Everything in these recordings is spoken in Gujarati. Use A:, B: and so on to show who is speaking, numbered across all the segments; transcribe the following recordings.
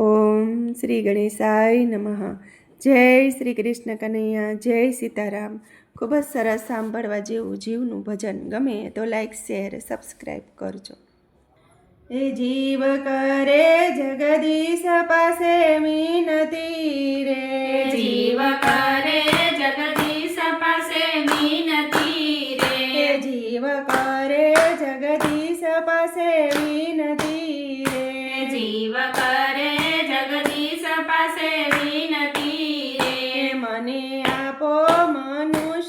A: ઓમ શ્રી ગણેશાય નમઃ. જય શ્રી કૃષ્ણ કનૈયા, જય સીતારામ. ખૂબ જ સરસ સાંભળવા જેવું જીવનું ભજન. ગમે તો લાઈક શેર સબસ્ક્રાઈબ કરજો. એ જીવ કરે જગદીશ પાસે મીનતી રે.
B: જીવ કરે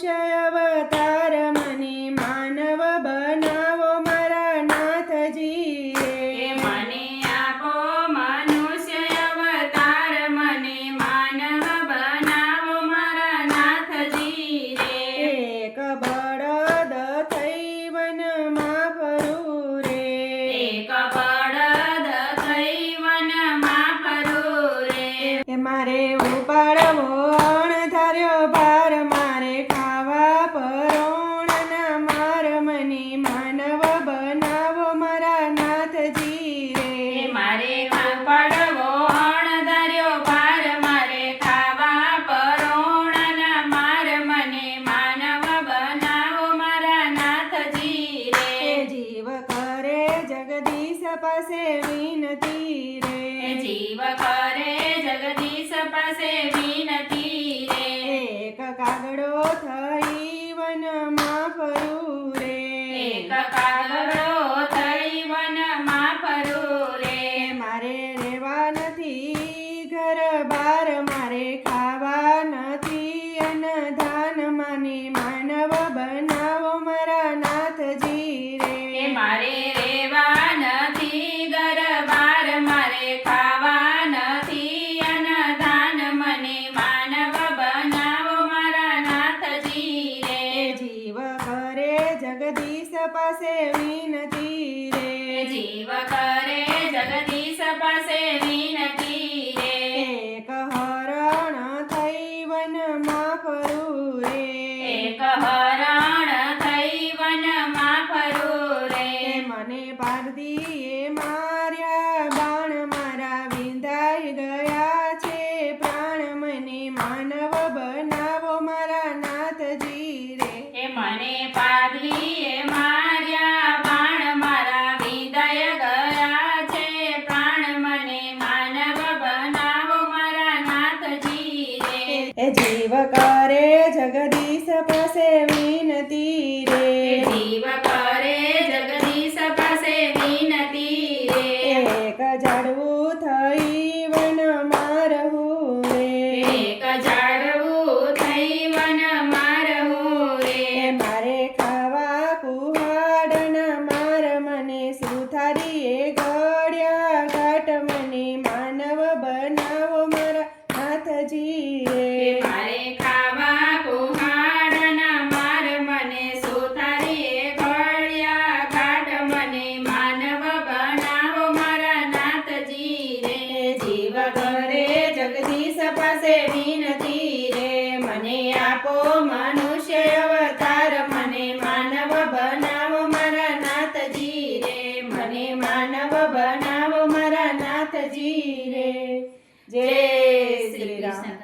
A: મનુષ્ય અવતાર મને માનવ બનાવો મારા નાથજી
B: એ
A: રે
B: મને આપો મનુષ્ય અવતાર મને માનવ બનાવો મારા નાથજી રે
A: એક બળદ થઈ વનમાં ફરું રે
B: એક બળદ થઈ વનમાં ફરું રે
A: મારે ઉપાડવો પાસે વિનતી રે.
B: જીવ કરે જગદીશ પાસે વિનતી રે.
A: એક કાગડો થઈ વનમાં ફરું રે.
B: એક કાગડો થઈ વનમાં ફરું રે.
A: મારે રેવા નથી ઘર બાર મારે ખાવા નથી અન ધાન મને માનવ બનાવો પાસે વિનતી રે.
B: જીવ કરે જગદીશ પાસે વિનતી રે.
A: એક હરણ થઈ વનમાં ફરું રે.
B: એક હરણ થઈ વનમાં ફરું રે.
A: મને પારધીએ માર્યા બાણ મારા વિંધાઈ ગયા છે. પ્રાણ મને માનવ બનાવો મારા કરે જગદીશ પાસે વિનતી રે.
B: જીવ કરે જગદીશ પાસે વિનતી રે.
A: એક જાડવું થઈ વન મારવું રે.
B: એક જાડવું થઈ વન મારવું
A: એ
B: રે
A: મારે ખાવા કુહાડના માર મને સુથારીએ ગળ્યા મને આપો મનુષ્ય અવતાર, મને માનવ બનાવો મારા નાથજી રે.
B: મને માનવ બનાવો મારા નાથજી રે.
A: જય શ્રી કૃષ્ણ